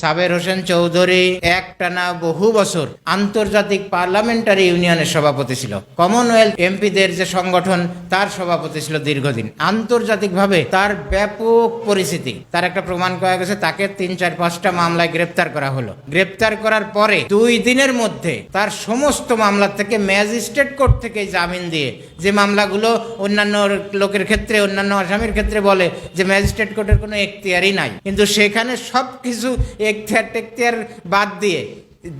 সাবের হোসেন চৌধুরী একটানা বহু বছর আন্তর্জাতিক পার্লামেন্টারি ইউনিয়নের সভাপতি ছিল। কমনওয়েলথ এমপিদের যে সংগঠন, তার সভাপতি ছিল দীর্ঘদিন। আন্তর্জাতিকভাবে তার ব্যাপক পরিচিতি। তার একটা প্রমাণ করা গেছে, তাকে তিন, চার, পাঁচটা মামলায় গ্রেপ্তার করা হলো। গ্রেপ্তার করার পরে দুই দিনের মধ্যে তার সমস্ত মামলা থেকে ম্যাজিস্ট্রেট কোর্ট থেকে জামিন দিয়ে যে মামলাগুলো অন্যান্য লোকের ক্ষেত্রে, অন্যান্য আসামির ক্ষেত্রে বলে যে ম্যাজিস্ট্রেট কোর্টের কোনো এখতিয়ারই নাই। কিন্তু সেখানে সব কিছু এখতিয়ার টেখতিয়ার বাদ দিয়ে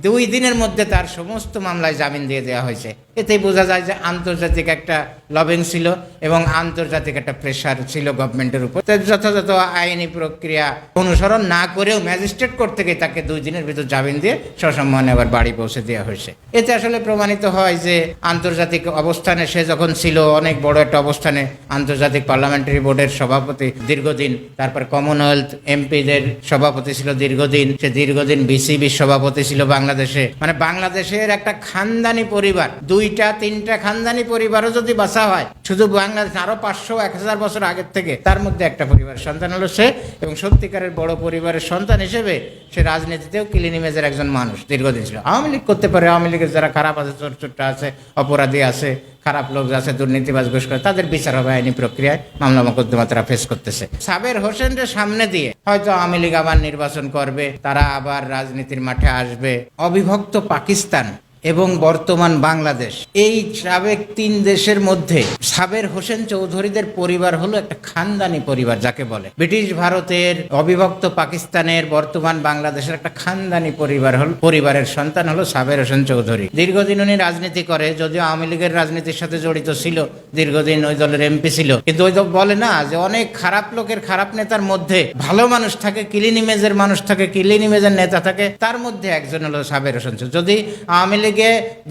দুই দিনের মধ্যে তার সমস্ত মামলায় জামিন দিয়ে দেওয়া হয়েছে। এতেই বোঝা যায় যে আন্তর্জাতিক একটা লবিং ছিল এবং আন্তর্জাতিক একটা প্রেশার ছিল গভর্নমেন্টের উপর। যথাযথ আইনি প্রক্রিয়া অনুসরণ না করেও ম্যাজিস্ট্রেট কোর্ট থেকে তাকে দুই দিনের ভিতর জামিন দিয়ে সসম্মানে আবার বাড়ি পৌঁছে দেওয়া হয়েছে। এতে আসলে প্রমাণিত হয় যে আন্তর্জাতিক অবস্থানে সে যখন ছিল, অনেক বড় একটা অবস্থানে আন্তর্জাতিক পার্লামেন্টারি বোর্ডের সভাপতি দীর্ঘদিন, তারপর কমনওয়েলথ এমপিদের সভাপতি ছিল দীর্ঘদিন, সে দীর্ঘদিন বিসিবির সভাপতি ছিল বাংলাদেশে। মানে বাংলাদেশের একটা খানদানি পরিবার দুইটা, তিনটা খানদানি পরিবারও যদি বাসা হয়, শুধু বাংলাদেশ, আরও পাঁচশো, এক হাজার বছর আগের থেকে তার মধ্যে একটা পরিবারের সন্তান হলো সে এবং সত্যিকারের বড় পরিবারের সন্তান হিসেবে সে রাজনীতিতেও কিলিনিমেজের একজন মানুষ দীর্ঘদিন ছিল। আওয়ামী লীগ করতে পারে, আওয়ামী লীগের যারা খারাপ আছে চোর চোরটা আছে, অপরাধী আছে, খারাপ লোক আছে, দুর্নীতিবাজ ঘোষ করে, তাদের বিচার হবে আইনি প্রক্রিয়ায়, মামলা মোকদ্দমা তারা ফেস করতেছে। সাবের হোসেনের সামনে দিয়ে হয়তো আওয়ামী লীগ আবার নির্বাচন করবে, তারা আবার রাজনীতির মাঠে আসবে। অবিভক্ত পাকিস্তান এবং বর্তমান বাংলাদেশ। এই সাবেক তিন দেশের মধ্যে সাবের হোসেন চৌধুরীদের পরিবার হলো একটা খানদানি পরিবার যাকে বলে। ব্রিটিশ ভারতের অবিভক্ত পাকিস্তানের বর্তমান বাংলাদেশের একটা খানদানি পরিবার হল পরিবারের সন্তান হলো সাবের হোসেন চৌধুরী। দীর্ঘদিন উনি রাজনীতি করে, যদিও আওয়ামী লীগের রাজনীতির সাথে জড়িত ছিল, দীর্ঘদিন ওই দলের এমপি ছিল। কিন্তু ওই বলে না যে অনেক খারাপ লোকের খারাপ নেতার মধ্যে ভালো মানুষ থাকে, কিলিনিমেজের মানুষ থাকে, কিলিনিমেজের নেতা থাকে, তার মধ্যে একজন হলো সাবের হোসেন। যদি আওয়ামী লীগে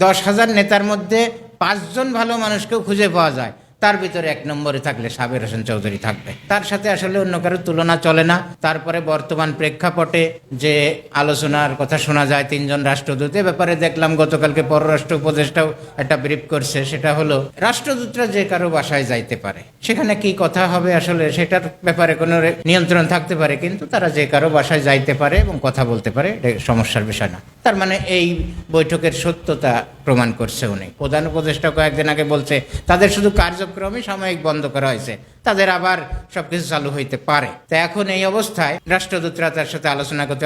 দশ হাজার নেতার মধ্যে পাঁচজন ভালো মানুষকেও খুঁজে পাওয়া যায়। তার ভিতরে এক নম্বরে থাকলে সাবের হোসেন চৌধুরী থাকবে। তার সাথে আসলে অন্য কারোর তুলনা চলে না। তারপরে বর্তমান প্রেক্ষাপটে যে আলোচনার কথা শোনা যায় তিনজন রাষ্ট্রদূত, এ ব্যাপারে দেখলাম গতকালকে পররাষ্ট্র উপদেষ্টাও একটা ব্রিফ করছে। সেটা হলো, রাষ্ট্রদূতরা যে কারও বাসায় যাইতে পারে, সেখানে কি কথা হবে আসলে সেটার ব্যাপারে কোনো নিয়ন্ত্রণ থাকতে পারে, কিন্তু তারা যে কারও বাসায় যাইতে পারে এবং কথা বলতে পারে, এটা সমস্যার বিষয় না। তার মানে এই বৈঠকের সত্যতা প্রমাণ করছে উনি। প্রধান উপদেষ্টা কয়েকদিন আগে বলছে, তাদের শুধু কার্যক্রমই সাময়িক বন্ধ করা হয়েছে। তাদের আবার সবকিছু চালু হইতে পারে। তো এখন এই অবস্থায় রাষ্ট্রদূতরা তার সাথে আলোচনা করতে